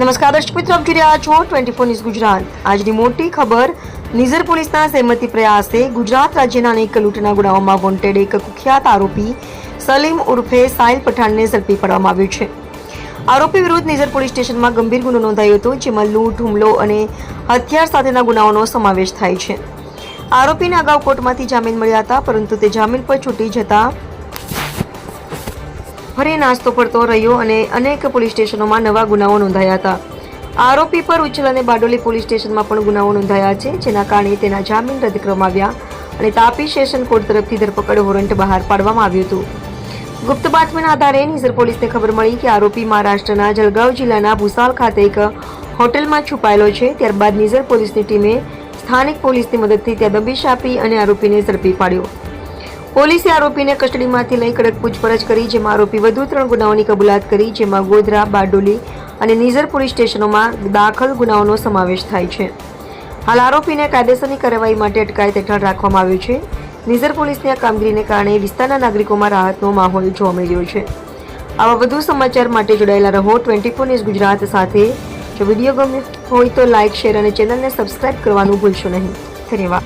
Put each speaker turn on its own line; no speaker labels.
નમસ્કાર, દર્શક મિત્રો, આપ જોઈ રહ્યા છો ટ્વેન્ટી ફોર ન્યૂઝ ગુજરાત. આજની મોટી ખબર, નિઝર પોલીસના સહેમતી પ્રયાસે ગુજરાત રાજ્યના અનેક લૂંટના ગુનાઓમાં વોન્ટેડ એક કુખ્યાત આરોપી સલીમ ઉર્ફે સાહિલ પઠાણને ઝડપી પાડવામાં આવ્યો છે. આરોપી વિરુદ્ધ નિઝર પોલીસ સ્ટેશનમાં ગંભીર ગુનો નોંધાયો હતો, જેમાં લૂંટ, હુમલો અને હથિયાર સાથેના ગુનાઓનો સમાવેશ થાય છે. આરોપીને અગાઉ કોર્ટમાંથી જામીન મળ્યા હતા, પરંતુ તે જામીન પર છૂટી જતા ફરી નાસ્તો પડતો રહ્યો અને અનેક પોલીસ સ્ટેશનોમાં નવા ગુનાઓ નોંધાયા હતા. આરોપી પર ઉચ્છલ અને બારડોલી પોલીસ સ્ટેશનમાં પણ ગુનાઓ નોંધાયા છે, જેના કારણે તેના જામીન રદ કરવામાં આવ્યા અને તાપી સેશન કોર્ટ તરફથી ધરપકડ વોરંટ બહાર પાડવામાં આવ્યું હતું. ગુપ્ત બાતમીના આધારે નિઝર પોલીસને ખબર મળી કે આરોપી મહારાષ્ટ્રના જલગાંવ જિલ્લાના ભૂસાલ ખાતે એક હોટેલમાં છુપાયેલો છે. ત્યારબાદ નિઝર પોલીસની ટીમે સ્થાનિક પોલીસની મદદથી ત્યાં દબીશ આપી અને આરોપીને ઝડપી પાડ્યો. પોલીસે આરોપીને કસ્ટડીમાંથી લઈ કડક પૂછપરછ કરી, જેમાં આરોપી વધુ ત્રણ ગુનાઓની કબૂલાત કરી, જેમાં ગોધરા, બારડોલી અને નિઝર પોલીસ સ્ટેશનોમાં દાખલ ગુનાઓનો સમાવેશ થાય છે. હાલ આરોપીને કાયદેસરની કાર્યવાહી માટે અટકાયત હેઠળ રાખવામાં આવ્યો છે. નિઝર પોલીસની આ કામગીરીને કારણે વિસ્તારના નાગરિકોમાં રાહતનો માહોલ જોવા મળ્યો છે. આવા વધુ સમાચાર માટે જોડાયેલા રહો ટ્વેન્ટી ફોર ન્યૂઝ ગુજરાત સાથે. જો વીડિયો ગમે હોય તો લાઇક શેર અને ચેનલને સબસ્ક્રાઇબ કરવાનું ભૂલશો નહીં. ધન્યવાદ.